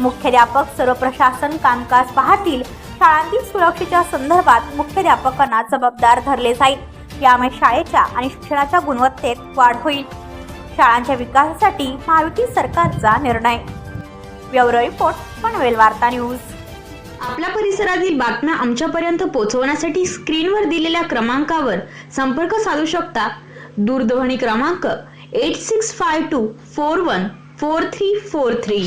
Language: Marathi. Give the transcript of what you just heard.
मुख्याध्यापक सर्व प्रशासन कामकाज पाहतील. शाळांतील सुरक्षेच्या संदर्भात मुख्याध्यापकांना जबाबदार धरले जाईल. यामुळे शाळेच्या आणि शिक्षणाच्या गुणवत्तेत वाढ होईल. शाळांच्या विकासासाठी महायुती सरकारचा निर्णय. ब्युरो रिपोर्ट पनवेल वार्ता न्यूज. आपल्या परिसरातील बातम्या आमच्यापर्यंत पोहोचवण्यासाठी स्क्रीनवर दिलेल्या क्रमांकावर संपर्क साधू शकता. दूरध्वनी क्रमांक eight six five two four one four three four three